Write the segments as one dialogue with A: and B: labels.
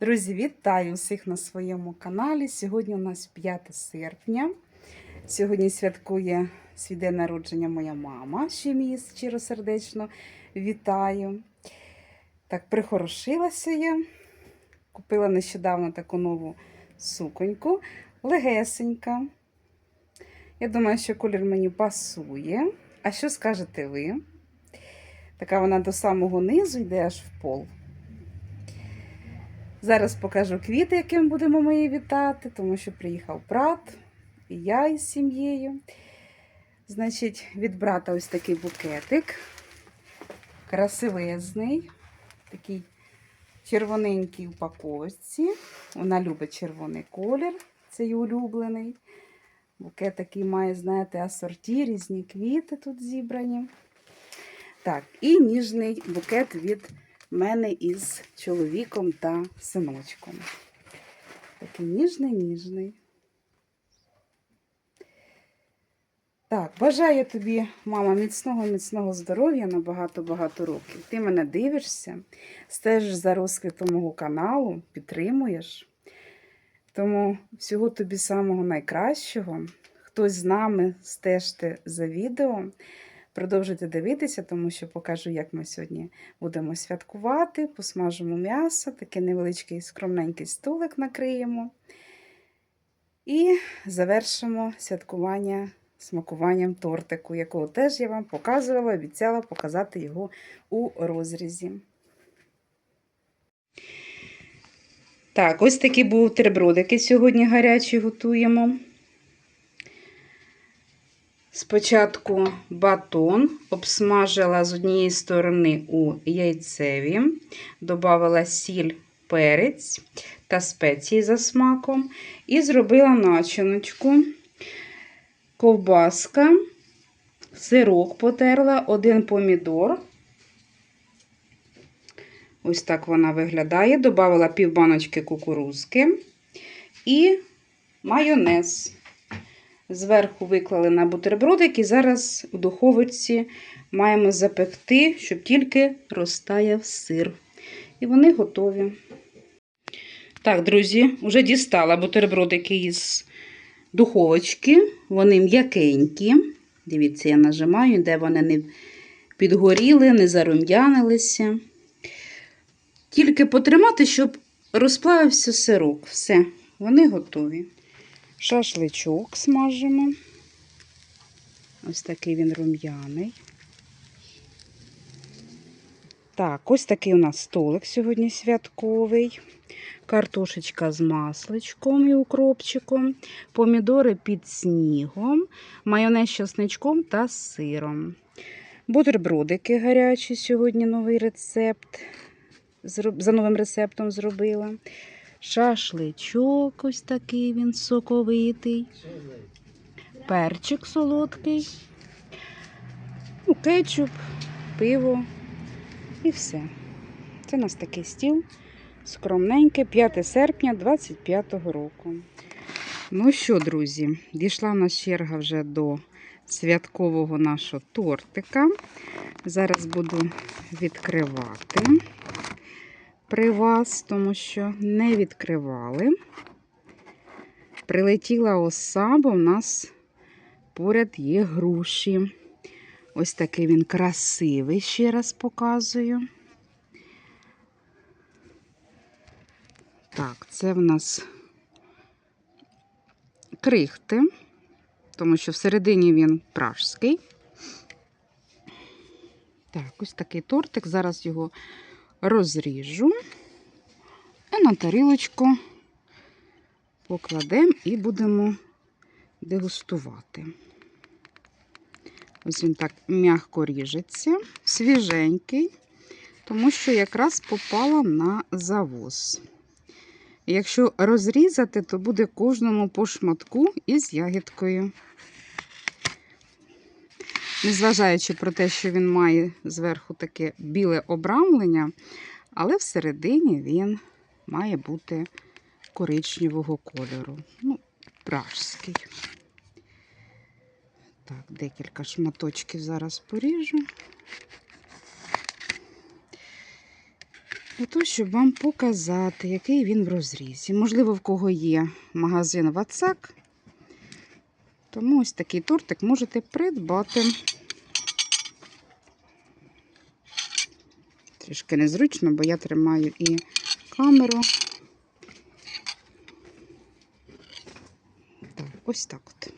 A: Друзі, вітаю всіх на своєму каналі. Сьогодні у нас 5 серпня. Сьогодні святкує свій день народження моя мама. Ще її щиросердечно вітаю. Так, прихорошилася я. Купила нещодавно таку нову суконьку, легесенька. Я думаю, що колір мені пасує. А що скажете ви? Така вона до самого низу йде аж в пол. Зараз покажу квіти, яким будемо ми її вітати, тому що приїхав брат, і я із сім'єю. Значить, від брата ось такий букетик. Красивезний, такий червоненький упаковочці. Вона любить червоний колір, це її улюблений. Букет такий має, знаєте, асорті, різні квіти тут зібрані. Так, і ніжний букет від мене із чоловіком та синочком. Такий ніжний, ніжний. Так, бажаю тобі, мама, міцного, міцного здоров'я на багато-багато років. Ти мене дивишся, стежиш за розквітом мого каналу, підтримуєш. Тому всього тобі самого найкращого. Хтось з нами стежте за відео. Продовжуйте дивитися, тому що покажу, як ми сьогодні будемо святкувати. Посмажимо м'ясо, такий невеличкий скромненький столик накриємо. І завершимо святкування смакуванням тортику, якого теж я вам показувала, обіцяла показати його у розрізі. Так, ось такі бутербродики сьогодні гарячі готуємо. Спочатку батон обсмажила з однієї сторони у яйцеві, додала сіль, перець та спеції за смаком і зробила начиночку, ковбаска, сирок потерла, один помідор. Ось так вона виглядає. Добавила півбаночки кукурузки і майонез. Зверху виклали на бутербродик і зараз у духовиці маємо запекти, щоб тільки розтаяв сир. І вони готові. Так, друзі, вже дістала бутербродики із духовочки. Вони м'якенькі. Дивіться, я нажимаю, де вони не підгоріли, не зарум'янилися. Тільки потримати, щоб розплавився сирок. Все, вони готові. Шашличок смажимо. Ось такий він рум'яний. Так, ось такий у нас столик сьогодні святковий. Картошечка з масличком і укропчиком, помідори під снігом, майонез з чесничком та сиром. Бутербродики гарячі сьогодні новий рецепт. За новим рецептом зробила. Шашличок ось такий він соковитий. Перчик солодкий. Ну, кетчуп, пиво і все. Це у нас такий стіл скромненький, 5 серпня 25-го року. Ну що, друзі, дійшла в нас черга вже до святкового нашого тортика. Зараз буду відкривати при вас, тому що не відкривали. Прилетіла оса, бо в нас поряд є груші. Ось такий він красивий, ще раз показую. Так, це в нас крихти, тому що всередині він пражський. Так, ось такий тортик. Зараз його розріжу і на тарілочку покладемо і будемо дегустувати. Ось він так м'яко ріжеться, свіженький, тому що якраз попала на завоз. Якщо розрізати, то буде кожному по шматку із ягідкою. Незважаючи про те, що він має зверху таке біле обрамлення, але всередині він має бути коричневого кольору. Ну, пражський. Так, декілька шматочків зараз поріжу. Для того, щоб вам показати, який він в розрізі. Можливо, в кого є магазин Вацак. Тому ось такий тортик можете придбати. Трішки незручно, бо я тримаю і камеру. Так, ось так от.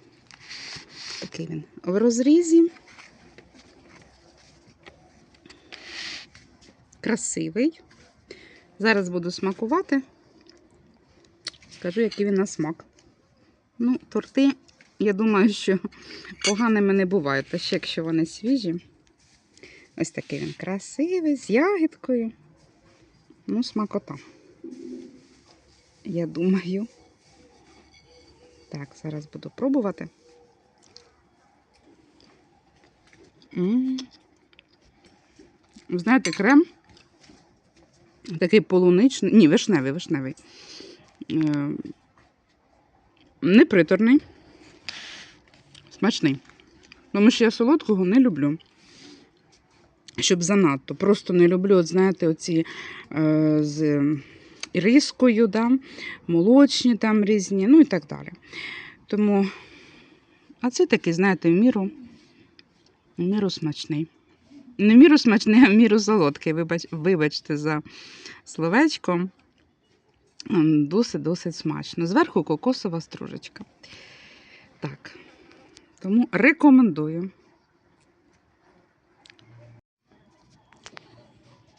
A: Такий він в розрізі. Красивий. Зараз буду смакувати. Скажу, який він на смак. Ну, торти, я думаю, що поганими не бувають, та ще якщо вони свіжі. Ось такий він красивий, з ягідкою. Ну, смакота. Я думаю. Так, зараз буду пробувати. М. Знаєте, крем такий полуничний, ні, вишневий, вишневий. Е, Неприторний, смачний. Тому що я солодкого не люблю. Щоб занадто. Просто не люблю, от знаєте, оці е, з рискою, да, молочні там різні, ну і так далі. Тому, а це такий, знаєте, в міру, в міру смачний. Не в міру смачний, а в міру солодкий. Вибач, вибачте за словечко. Досить-досить смачно. Зверху кокосова стружечка. Так. Тому рекомендую.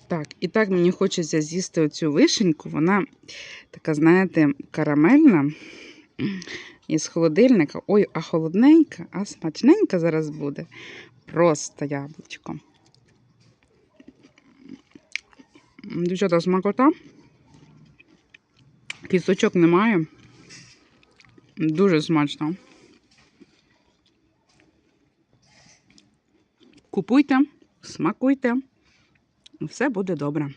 A: Так, і так мені хочеться з'їсти оцю вишеньку. Вона така, знаєте, карамельна із холодильника. Ой, а холодненька, а смачненька зараз буде. Просто яблучко. Дівчата, смакота. Кісточок немає. Дуже смачно. Купуйте, смакуйте. Все буде добре.